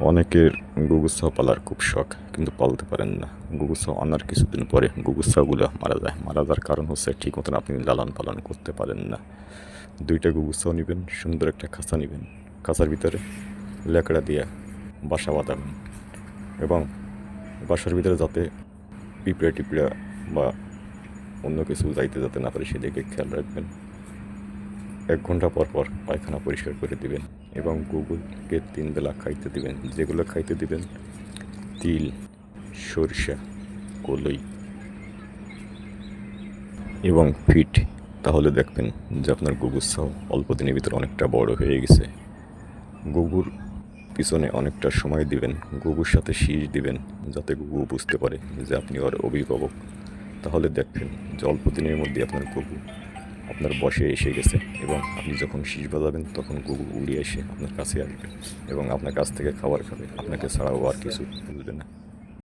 অনেকের গুগুসাও পালার খুব শখ, কিন্তু পালতে পারেন না। গুগুসাও আনার কিছুদিন পরে গুগুসাগুলো মারা যায়। মারা যাওয়ার কারণ হচ্ছে ঠিক মতন আপনি লালন পালন করতে পারেন না। দুইটা গুগুসাও নেবেন, সুন্দর একটা খাঁচা নেবেন। খাঁচার ভিতরে লেকড়া দিয়ে বাসা বাঁধাবেন এবং বাসার ভিতরে যাতে পিঁপড়া টিপড়া বা অন্য কিছু যাইতে যাতে না পারে, সেদিকে খেয়াল রাখবেন। এক ঘণ্টা পর পর পায়খানা পরিষ্কার করে দিবেন এবং গুগলকে তিন বেলা খাইতে দিবেন। যেগুলো খাইতে দিবেন, তিল, সরিষা, কলই এবং ফিট, তাহলে দেখবেন যে আপনার গুগুর সাও অল্প দিনের ভিতরে অনেকটা বড় হয়ে গেছে। গুগুর পিছনে অনেকটা সময় দিবেন গুগুর সাথে শীষ দিবেন, যাতে গুগু বুঝতে পারে যে আপনি ওর অভিভাবক। তাহলে দেখবেন যে অল্প দিনের মধ্যে আপনার গুগু আপনার বসে এসে গেছে এবং আপনি যখন শীষ বাজাবেন, তখন গুগু উড়ে এসে আপনার কাছে আসবে এবং আপনার কাছ থেকে খাবার খাবে। আপনাকে ছাড়াও আর কিছু বুঝবে না।